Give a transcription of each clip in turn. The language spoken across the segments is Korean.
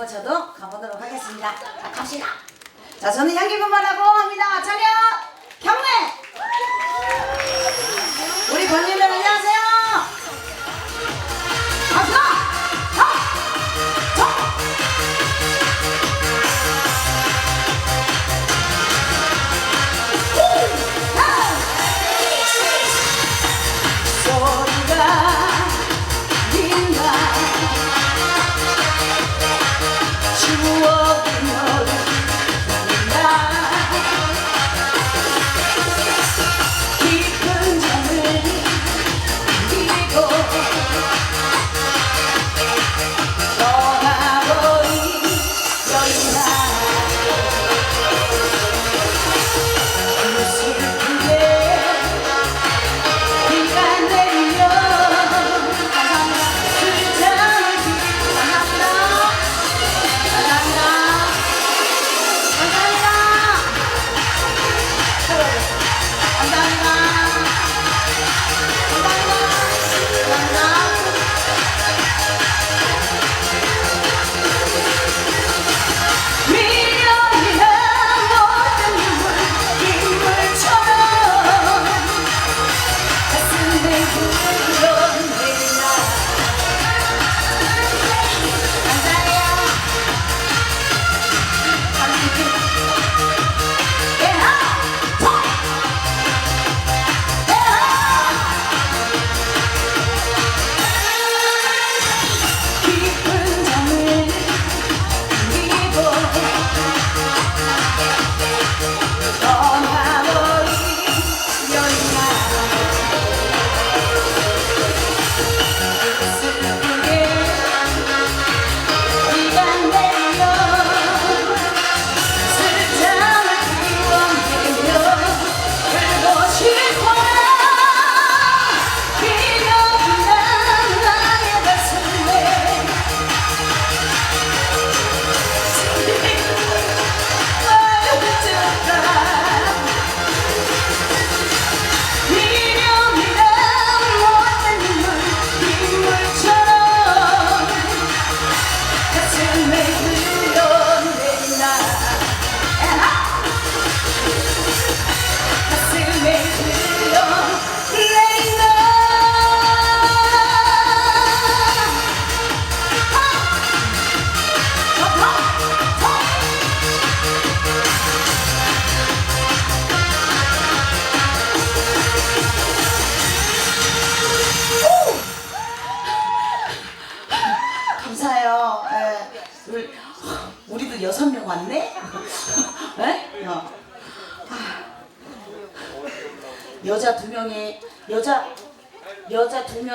한번 저도 가보도록 하겠습니다. 자, 갑시다. 자, 저는 향기분만하고 합니다. 차렷! 경례! 우리 권님들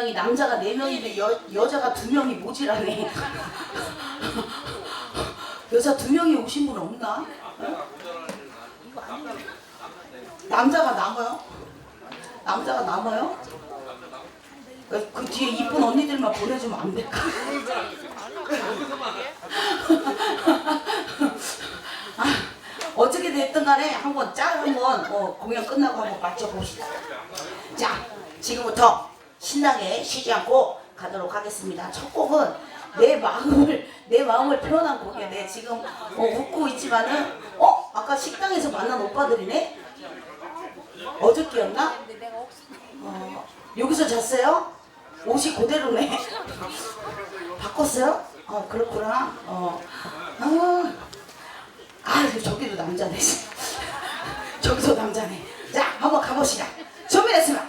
명이 남자가 네 명인데 여 여자가 두 명이 모지라네. 여자 두 명이 오신 분 없나? 어? 남자가 남아요? 남자가 남아요? 그, 그 뒤에 이쁜 언니들만 보내주면 안 될까? 아, 어떻게 됐든 간에 한번 짝 한번 어, 공연 끝나고 한번 맞춰봅시다. 자, 지금부터 신나게 쉬지 않고 가도록 하겠습니다. 첫 곡은 내 마음을 내 마음을 표현한 곡이야. 내 지금 어, 웃고 있지만은 어 아까 식당에서 만난 오빠들이네. 어저께였나? 어, 여기서 잤어요? 옷이 그대로네. 바꿨어요? 어, 그렇구나. 어. 아, 아, 저기도 남자네. 저기도 남자네. 자, 한번 가봅시다. 준비됐으면